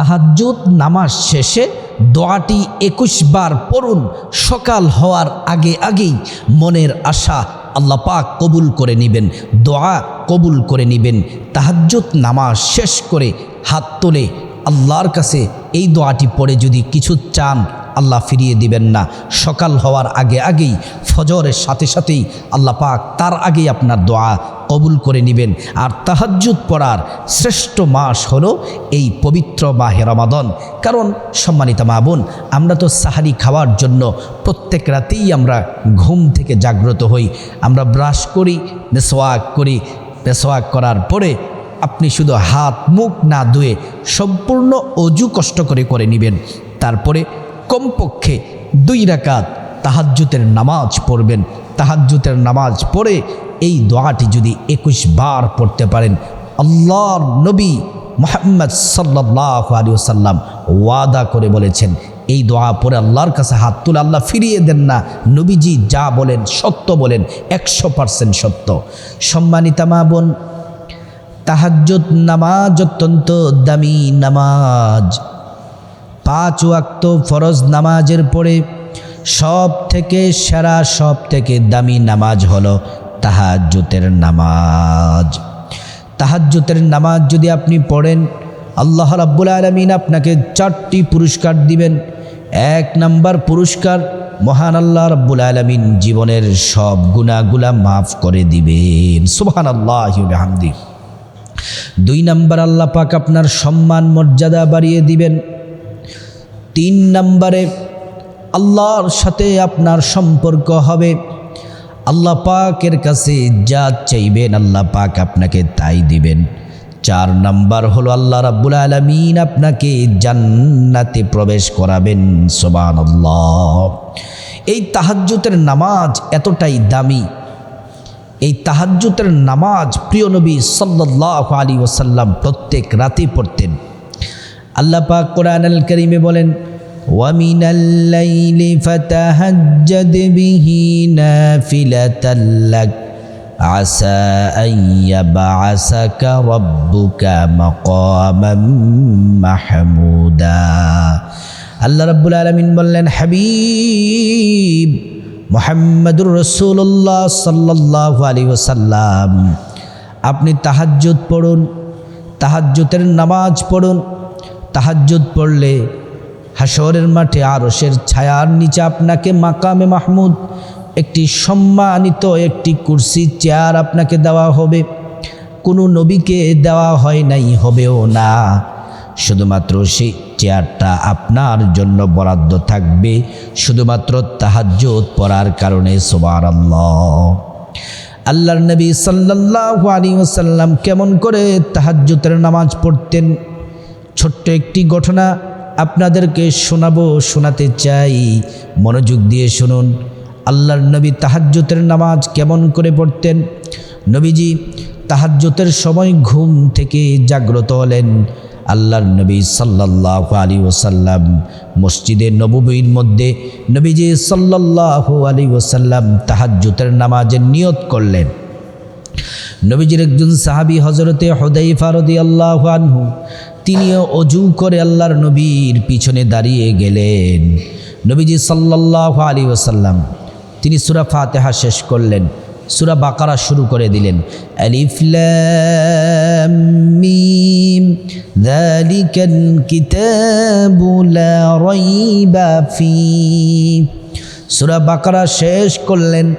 তাহাজ্জুদ নামাজ শেষে দোয়াটি একুশ বার পড়ুন, সকাল হওয়ার আগে আগেই মনের আশা আল্লাহ পাক কবুল করে নেবেন, দোয়া কবুল করে নেবেন, তাহাজ্জুদ নামাজ শেষ করে হাত তোলে আল্লাহর কাছে এই দোয়াটি পড়ে যদি কিছু চান আল্লাহ ফিরিয়ে দিবেন না। সকাল হওয়ার আগে আগেই ফজরের সাথে সাথেই আল্লাহ পাক তার আগেই আপনার দোয়া কবুল করে নেবেন। আর তাহাজ্জুদ পড়ার শ্রেষ্ঠ মাস হলো এই পবিত্র মাহে রমাদন। কারণ সম্মানিত মা বোন, আমরা তো সাহারি খাওয়ার জন্য প্রত্যেক রাতেই আমরা ঘুম থেকে জাগ্রত হই। আমরা ব্রাশ করি মেসোয়াক করি। মেসোয়াক করার পরে আপনি শুধু হাত, মুখ না ধুয়ে সম্পূর্ণ অজু কষ্ট করে করে নেবেন। তারপরে কমপক্ষে দুই রাকাত তাহাজ্জুতের নামাজ পড়বেন। তাহাজ্জুতের নামাজ পড়ে এই দোয়াটি যদি একুশ বার পড়তে পারেন, আল্লাহর নবী মোহাম্মদ সাল্লাহ আলী সাল্লাম ওয়াদা করে বলেছেন, এই দোয়া পরে আল্লাহর কাছে হাত তুলে আল্লাহ ফিরিয়ে দেন না। নবীজি যা বলেন সত্য বলেন, একশো পার্সেন্ট সত্য। সম্মানিতা মা বোন, তাহাজ্জুদ নামাজ অত্যন্ত দামি নামাজ। পাঁচ ওয়াক্ত ফরজ নামাজের পরে সব থেকে সেরা, সব থেকে দামি নামাজ হলো তাহাজ্জুতের নামাজ। তাহাজ্জুতের নামাজ যদি আপনি পড়েন, আল্লাহ রাব্বুল আলমিন আপনাকে চারটি পুরস্কার দিবেন। এক নাম্বার পুরস্কার মহান আল্লাহ রাব্বুল আলমিন জীবনের সব গুণাগুলা মাফ করে দিবেন। সুবহান আল্লাহ দুই নাম্বার আল্লাহ পাক আপনার সম্মান মর্যাদা বাড়িয়ে দিবেন। তিন নম্বরে আল্লাহর সাথে আপনার সম্পর্ক হবে। আল্লাহ পাকের কাছে যা চাইবেন আল্লাহ পাক আপনাকে তাই দিবেন। চার নাম্বার হলো আল্লাহ রাব্বুল আলমিন আপনাকে জান্নাতে প্রবেশ করাবেন সোবান এই তাহাজ্জুতের নামাজ এতটাই দামি। এই তাহাজ্জুতের নামাজ প্রিয় নবী সাল্লাহ আলী ওসাল্লাম প্রত্যেক রাতে পড়তেন। আল্লাহ পাক কোরআন আল করিমে বলেন ومن الليل فتهجد به نافلة لك عسى أن يبعثك ربك مقاما محمودا আল্লাহ রাব্বুল আলমিন বললেন হাবিব মোহাম্মদুর রসুল্লাহ সাল্লাহ আলী ওসাল্লাম আপনি তাহাজ্জুদ পড়ুন তাহাজ্জুতের নামাজ পড়ুন তাহাজ্জুদ পড়লে হাসরের মাঠে আরসের ছায়ার নিচে আপনাকে মাকামে মাহমুদ, একটি সম্মানিত একটি কুর্সি চেয়ার আপনাকে দেওয়া হবে। কোনো নবীকে দেওয়া হয় নাই, হবেও না। শুধুমাত্র সেই চেয়ারটা আপনার জন্য বরাদ্দ থাকবে, শুধুমাত্র তাহাজ্জুদ পড়ার কারণে সোবার আল্লাহ আল্লাহর নবী সাল্লাহ আলী ওসাল্লাম কেমন করে তাহাজ্জুতের নামাজ পড়তেন? ছোট্ট একটি ঘটনা আপনাদেরকে শোনাবো, শোনাতে চাই। মনোযোগ দিয়ে শুনুন। আল্লাহর নবী তাহাজ্জুতের নামাজ কেমন করে পড়তেন? নবীজি তাহাজ্জুতের সময় ঘুম থেকে জাগ্রত হলেন। আল্লাহর নবী সাল্লাহ আলী ওসাল্লাম মসজিদে নববীর মধ্যে নবীজি সাল্লাহ আলী ওসাল্লাম তাহাজ্জুতের নামাজের নিয়ত করলেন। নবীজির একজন সাহাবি হজরতে হদাই ফারদি আল্লাহ আনহু তিনিও অজু করে আল্লাহর নবীর পিছনে দাঁড়িয়ে গেলেন। নবীজি সাল্লাহ আলী ওসাল্লাম তিনি সুরা ফাতেহা শেষ করলেন, সুরা বাকারা শুরু করে দিলেন। রাইবা ফি। সুরা বাকারা শেষ করলেন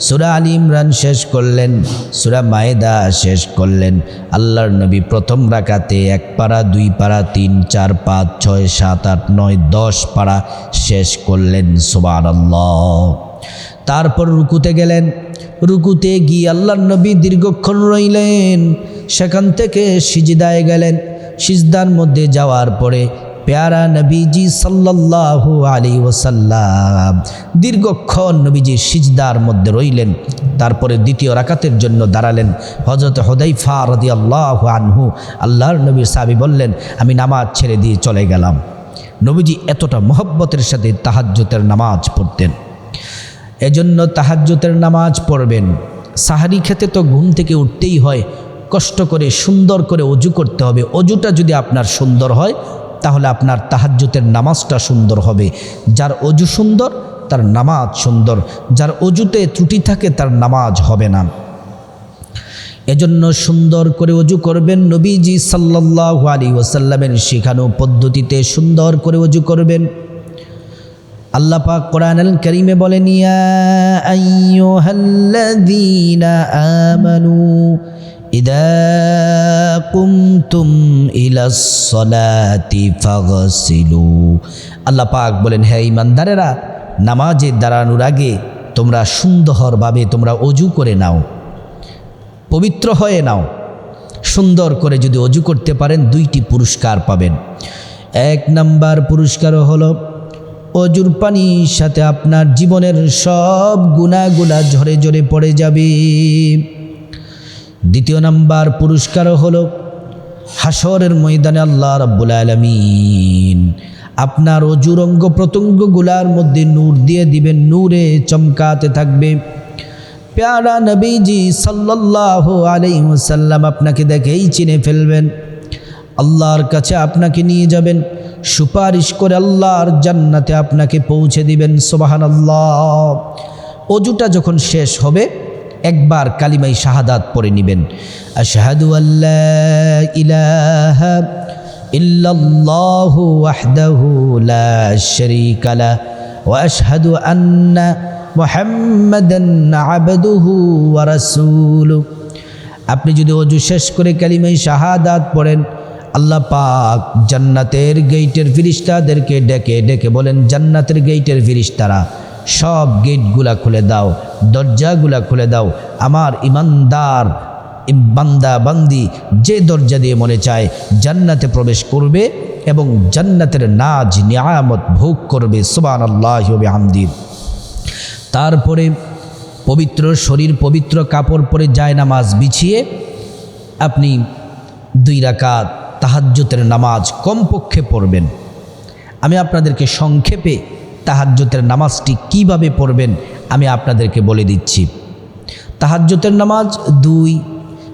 সুরা আলী ইমরান শেষ করলেন, সুরা মায়েদা শেষ করলেন। আল্লাহর নবী প্রথম রাকাতে এক পাড়া, দুই পাড়া, তিন, চার, পাঁচ, ছয়, সাত, আট, নয়, দশ পাড়া শেষ করলেন সুবান আল্লাহ তারপর রুকুতে গেলেন। রুকুতে গিয়ে আল্লাহর নবী দীর্ঘক্ষণ রইলেন। সেখান থেকে সিজদায় গেলেন। সিজদার মধ্যে যাওয়ার পরে পেয়ারা নবীজি সাল্লাল্লাহু আলী ওসাল্লাম দীর্ঘক্ষণ নবীজি সিজদার মধ্যে রইলেন। তারপরে দ্বিতীয় রাকাতের জন্য দাঁড়ালেন। হজরত হদাইফা রদি আল্লাহ আনহু আল্লাহর নবীর সাবি বললেন, আমি নামাজ ছেড়ে দিয়ে চলে গেলাম। নবীজি এতটা মোহব্বতের সাথে তাহাজ্জুতের নামাজ পড়তেন। এজন্য তাহাজ্জুতের নামাজ পড়বেন। সাহারি খেতে তো ঘুম থেকে উঠতেই হয়। কষ্ট করে সুন্দর করে অজু করতে হবে। অজুটা যদি আপনার সুন্দর হয় তাহলে আপনার তাহাজ্জুতের নামাজটা সুন্দর হবে। যার অজু সুন্দর, তার নামাজ সুন্দর। যার অজুতে ত্রুটি থাকে, তার নামাজ হবে না। এজন্য সুন্দর করে অজু করবেন নবীজি সাল্লাহ আলী ওসাল্লামের শেখানো পদ্ধতিতে সুন্দর করে অজু করবেন। আল্লাহ পাক কোরআন আল করিমে বলেন, ইয়া আইয়ুহাল্লাযীনা আমানু ইদা কুমতুম ইলাস সালাতি ফাগসিলু। আল্লাহ পাক বলেন, হে ইমানদারেরা নামাজে দাঁড়ানোর আগে তোমরা সুন্দরভাবে তোমরা অজু করে নাও, পবিত্র হয়ে নাও। সুন্দর করে যদি অজু করতে পারেন, দুইটি পুরস্কার পাবেন। এক নাম্বার পুরস্কারও হলো, অজুর পানির সাথে আপনার জীবনের সব গুণাগুলা ঝরে ঝরে পড়ে যাবে। দ্বিতীয় নাম্বার পুরস্কারও হলো হাসরের ময়দানে আল্লাহ রাব্বুল আলমিন। আপনার অজুর অঙ্গ প্রত্যঙ্গগুলার মধ্যে নূর দিয়ে দিবেন, নূরে চমকাতে থাকবে। প্যারা নবীজি সাল্লাল্লাহু আলাইহি ওয়াসাল্লাম আপনাকে দেখেই চিনে ফেলবেন। আল্লাহর কাছে আপনাকে নিয়ে যাবেন, সুপারিশ করে আল্লাহর জান্নাতে আপনাকে পৌঁছে দিবেন সোবাহান আল্লাহ অজুটা যখন শেষ হবে একবার কালিমাই শাহাদাত পড়ে নেবেন। আশহাদু আল্লাহ ইল্লাল্লাহু লা আবদুহু আপনি যদি অজু শেষ করে কালিমাই শাহাদাত পড়েন, আল্লাহ পাক জান্নাতের গেইটের ফিরিস্তাদেরকে ডেকে ডেকে বলেন, জান্নাতের গেইটের ফিরিস্তারা সব গেটগুলা খুলে দাও, দরজাগুলা খুলে দাও। আমার ইমানদার বান্দা বান্দি যে দরজা দিয়ে মনে চায় জান্নাতে প্রবেশ করবে এবং জান্নাতের নাজ, নিয়ামত ভোগ করবে সুবান আল্লাহ হামদির তারপরে পবিত্র শরীর, পবিত্র কাপড় পরে যায় নামাজ বিছিয়ে আপনি দুই রাকাত তাহাজ্জুতের নামাজ কমপক্ষে পড়বেন। আমি আপনাদেরকে সংক্ষেপে তাহাজ্জুতের নামাজটি কীভাবে পড়বেন আমি আপনাদেরকে বলে দিচ্ছি। তাহাজ্জুতের নামাজ দুই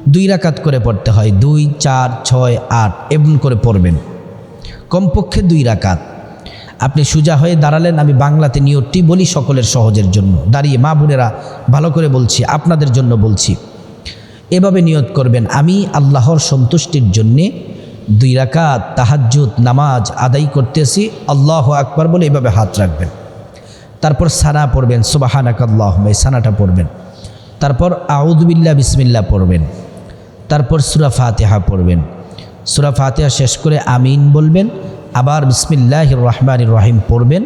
দুই রাকাত করে পড়তে হয়। দুই, চার, ছয়, আট, এমন করে পড়বেন। কমপক্ষে দুই রাকাত। আপনি সুজা হয়ে দাঁড়ালেন, আমি বাংলাতে নিয়তটি বলি সকলের সহজের জন্য। দাঁড়িয়ে মা বোনেরা ভালো করে বলছি, আপনাদের জন্য বলছি। এভাবে নিয়ত করবেন। আমি আল্লাহর সন্তুষ্টির জন্যে দুই রাকাত তাহাজ্জুদ, নামাজ আদায় করতেছি। আল্লাহ আকবার বলে এভাবে হাত রাখবেন। তারপর সানা পড়বেন সুবাহানাক আল্লাহ এই সানাটা পড়বেন। তারপর আউদুবিল্লা বিসমিল্লা পড়বেন। তারপর সুরা ফাতেহা পড়বেন। সুরা ফাতেহা শেষ করে আমিন বলবেন, আবার বিসমিল্লাহ রহমান রহিম পড়বেন।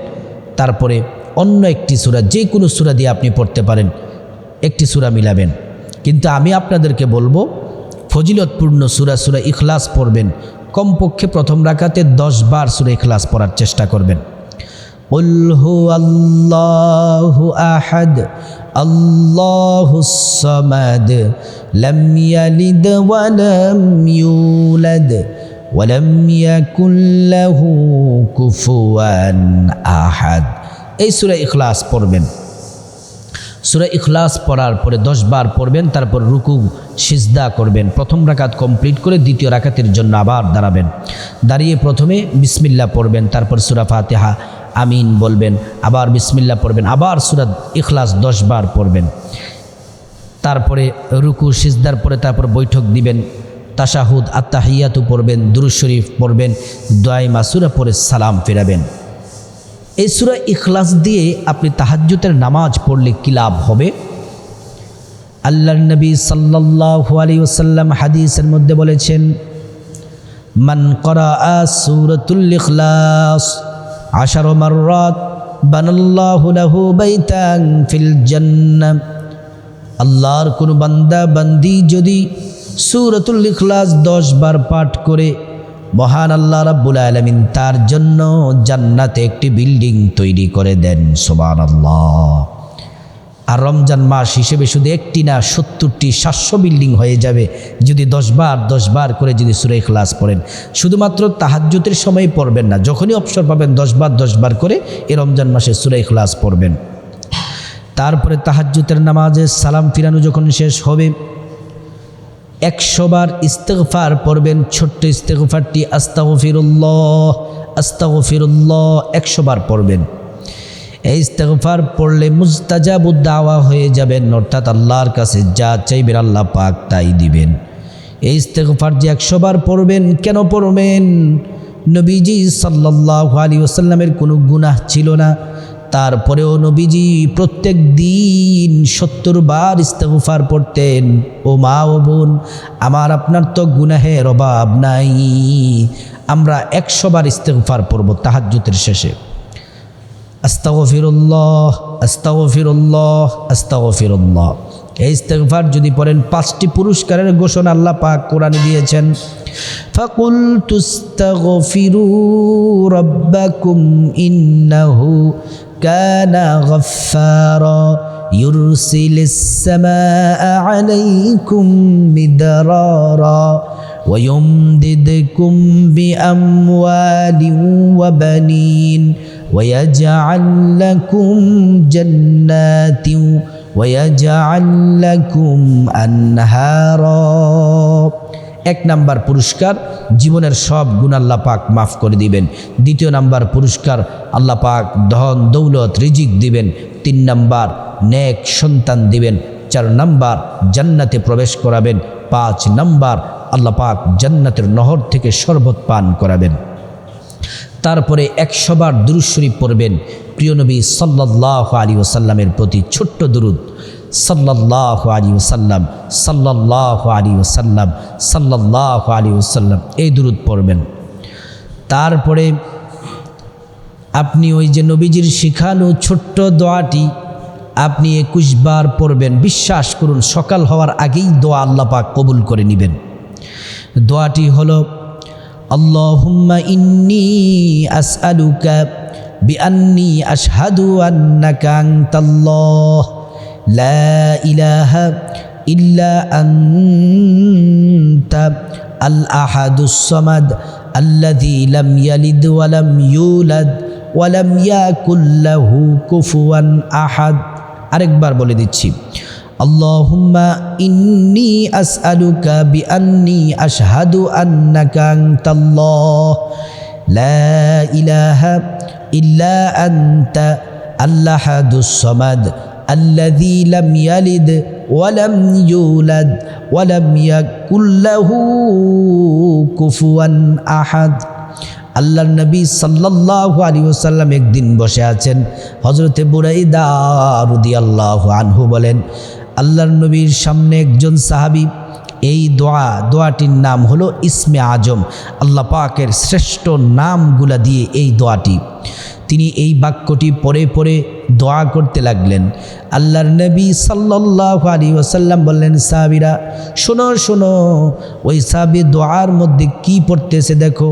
তারপরে অন্য একটি সুরা যে কোনো সুরা দিয়ে আপনি পড়তে পারেন, একটি সুরা মিলাবেন। কিন্তু আমি আপনাদেরকে বলব ফজিলতপূর্ণ সুরা সুরা ইখলাস পড়বেন। কমপক্ষে প্রথম রাখাতে দশ বার সুরা ইখলাস পড়ার চেষ্টা করবেন। উল্হু আল্লাহু আহাদ আল্লাহুসমাদ লম ইয়ালিদ ওয়া লম ইউলাদ, ওয়া লম ইয়াকুল লাহু কুফুয়ান আহাদ। এই সূরা ইখলাস পড়বেন। সূরা ইখলাস পড়ার পরে দশ বার পড়বেন, তারপর রুকু, সিজদা করবেন। প্রথম রাকাত কমপ্লিট করে দ্বিতীয় রাকাতের জন্য আবার দাঁড়াবেন। দাঁড়িয়ে প্রথমে বিসমিল্লা পড়বেন, তারপর সুরা ফাতেহা। আমিন বলবেন, আবার বিসমিল্লা পড়বেন, আবার সূরা ইখলাস দশ বার পড়বেন। তারপরে রুকু, সিজদার পরে তারপর বৈঠক দিবেন, তাশাহুদ আত্মাহিয়াতু পড়বেন দুরুজ শরীফ পড়বেন দোয়াই মাসুরা পরে সালাম ফেরাবেন। এই সুরা ইখলাস দিয়ে আপনি তাহাজ্জুতের নামাজ পড়লে কী লাভ হবে? আল্লাহর নবী সাল্লাল্লাহু আলাইহি ওসাল্লাম হাদিসের মধ্যে বলেছেন, মান করা আশারো মাররাত ফিল আল্লাহর কোনো বান্দা, বান্দি যদি সূরাতুল ইখলাস দশ বার পাঠ করে মহান আল্লাহ রাব্বুল আলামিন তার জন্য জান্নাতে একটি বিল্ডিং তৈরি করে দেন সোবান আল্লাহ আর রমজান মাস হিসেবে শুধু একটি না, সত্তরটি সাতশো বিল্ডিং হয়ে যাবে। যদি দশবার দশবার করে যদি সুরে ক্লাস পড়েন, শুধুমাত্র তাহাজ্জুতের সময় পড়বেন না, যখনই অবসর পাবেন, দশবার দশবার করে এ রমজান মাসে সুরে ক্লাস পড়বেন। তারপরে তাহাজ্জুতের নামাজে সালাম ফিরানো যখন শেষ হবে একশোবার ইস্তেগফার পড়বেন, ছোট্ট ইস্তেগফারটি আস্তাগফিরুল্লাহ আস্তাগফিরুল্লাহ একশোবার পড়বেন। এই ইস্তেগফার পড়লে মুস্তাজাবুদ দাওয়া হয়ে যাবেন, অর্থাৎ আল্লাহর কাছে যা চাইবেন আল্লাহ পাক তাই দিবেন। এই ইস্তেগফার যে একশোবার পড়বেন, কেন পড়বেন? নবীজি সাল্লাহ আলী ওসাল্লামের কোনো গুনাহ ছিল না। তারপরেও নবীজি প্রত্যেক দিন সত্তর বার ইস্তেগফার পড়তেন, ও মা, ও বোন, আমার আপনার তো গুনাহের অভাব নাই। আমরা একশো বার ইস্তেগফার পড়ব তাহাজ্জুতের শেষে। আস্তাগফিরুল্লাহ আস্তাগফিরুল্লাহ আস্তাগফিরুল্লাহ। এই ইস্তেগফার যদি পড়েন, পাঁচটি পুরস্কারের ঘোষণা আল্লাহ পাক কোরআনে দিয়েছেন। ফাকুল তুস্তাগফিরু রব্বাকুম ইন্নাহু كان غفارا يرسل السماء عليكم مدرارا ويمددكم بأموال وبنين ويجعل لكم جنات ويجعل لكم أنهارا এক নাম্বার পুরস্কার, জীবনের সব গুণ আল্লাহ পাক মাফ করে দিবেন। দ্বিতীয় নাম্বার পুরস্কার, আল্লাহ পাক ধন, দৌলত, রিজিক দিবেন। তিন নাম্বার, নেক সন্তান দিবেন। চার নাম্বার, জান্নাতে প্রবেশ করাবেন। পাঁচ নাম্বার, আল্লাহ পাক জান্নাতের নহর থেকে শরবত পান করাবেন। তারপরে একশোবার দুরুদ পড়বেন। প্রিয় নবী সাল্লাহ আলী ওসাল্লামের প্রতি ছোট্ট দুরুদ। সাল্লাহ আলী ওসাল্লাম সাল্লাহ আলী ওসাল্লাম সাল্লাহ আলী ওসাল্লাম এই দুরুদ পড়বেন। তারপরে আপনি ওই যে নবীজির শিখানো ছোট্ট দোয়াটি আপনি একুশ বার পড়বেন। বিশ্বাস করুন, সকাল হওয়ার আগেই দোয়া আল্লাহ পাক কবুল করে নেবেন। দোয়াটি হলো, আল্লাহুম্মা ইন্নি আসআলুকা বিআন্নি লা ইলাহা ইল্লা আনতা আল আহাদুস সামাদ আল্লাযী লাম ইয়ালিদ ওয়া আহাদ। আরেকবার বলে দিচ্ছি, আল্লাহুম্মা ইন্নি আসআলুকা বিআন্নি আশহাদু আন্নাকা আনতাল্লাহ। লা ইলাহা ইল্লা আনতা আল আহাদুস الذي لم يلد ولم يولد ولم يكن له كفوا أحد আল্লাহর নবী সাল্লাল্লাহু আলী ওসাল্লাম একদিন বসে আছেন হজরতে বুরাইদা রুদি আল্লাহ আনহু বলেন আল্লাহর নবীর সামনে একজন সাহাবি এই দোয়া দোয়াটির নাম হলো ইসমে আজম আল্লাহ পাকের শ্রেষ্ঠ নামগুলা দিয়ে এই দোয়াটি তিনি এই বাক্যটি পরে পরে দোয়া করতে লাগলেন। আল্লাহর নবী সাল্লাহ আলী ওসাল্লাম বললেন, সাহাবিরা, শোনো শোনো, ওই সাহাবি দোয়ার মধ্যে কি পড়তেছে দেখো।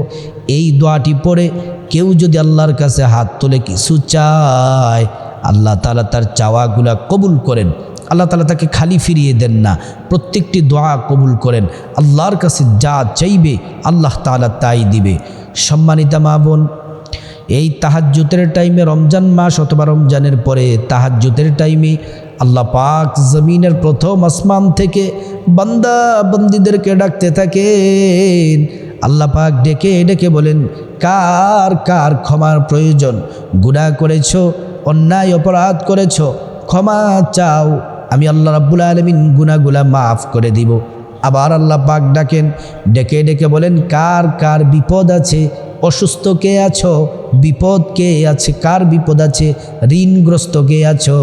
এই দোয়াটি পড়ে কেউ যদি আল্লাহর কাছে হাত তোলে কিছু চায়, আল্লাহ তালা তার চাওয়াগুলা কবুল করেন। আল্লাহ তালা তাকে খালি ফিরিয়ে দেন না, প্রত্যেকটি দোয়া কবুল করেন। আল্লাহর কাছে যা চাইবে আল্লাহ তালা তাই দিবে। সম্মানিতা মা বোন এই তাহাজ্জুতের টাইমে রমজান মাস অথবা রমজানের পরে তাহাজ্জুতের টাইমে আল্লাহ পাক জমিনের প্রথম আসমান থেকে বান্দা বন্দিদেরকে ডাকতে থাকেন। আল্লাহ পাক ডেকে ডেকে বলেন, কার কার ক্ষমার প্রয়োজন? গুণা করেছ? অন্যায়, অপরাধ করেছ? ক্ষমা চাও। আমি আল্লাহ রাব্বুল আলমিন গুনাগুলা মাফ করে দিব। আবার আল্লাহ পাক ডাকেন, ডেকে ডেকে বলেন, কার কার বিপদ আছে? অসুস্থ কে আছো? বিপদ কে আছে? কার বিপদ আছে? ঋণগ্রস্ত কে আছো?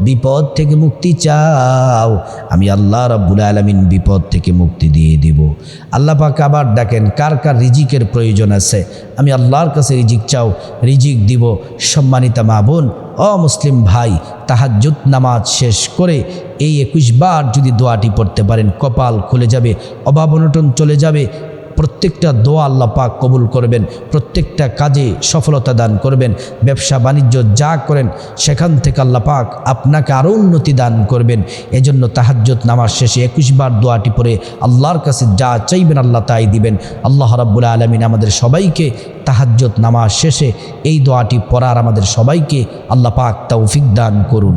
বিপদ থেকে মুক্তি চাও। আমি আল্লাহ রাব্বুল আলমিন বিপদ থেকে মুক্তি দিয়ে দিব। আল্লাহ পাক আবার ডাকেন কার কার রিজিকের প্রয়োজন আছে। আমি আল্লাহর কাছে রিজিক চাও, রিজিক দিব। সম্মানিতা মা বোন, অমুসলিম ভাই, তাহাজ্জুদ নামাজ শেষ করে এই একুশ বার যদি দোয়াটি পড়তে পারেন, কপাল খুলে যাবে, অভাব অনটন চলে যাবে প্রত্যেকটা দোয়া আল্লাহ পাক কবুল করবেন, প্রত্যেকটা কাজে সফলতা দান করবেন, ব্যবসা বাণিজ্য যা করেন, সেখান থেকে আল্লাহ পাক আপনাকে আরও উন্নতি দান করবেন। এজন্য তাহাজ্জত নামাজ শেষে একুশ বার দোয়াটি পরে আল্লাহর কাছে যা চাইবেন আল্লাহ তাই দিবেন। আল্লাহ রাব্বুল আলমিন আমাদের সবাইকে তাহাজ্জত নামাজ শেষে এই দোয়াটি পড়ার আমাদের সবাইকে আল্লাহ পাক তৌফিক দান করুন।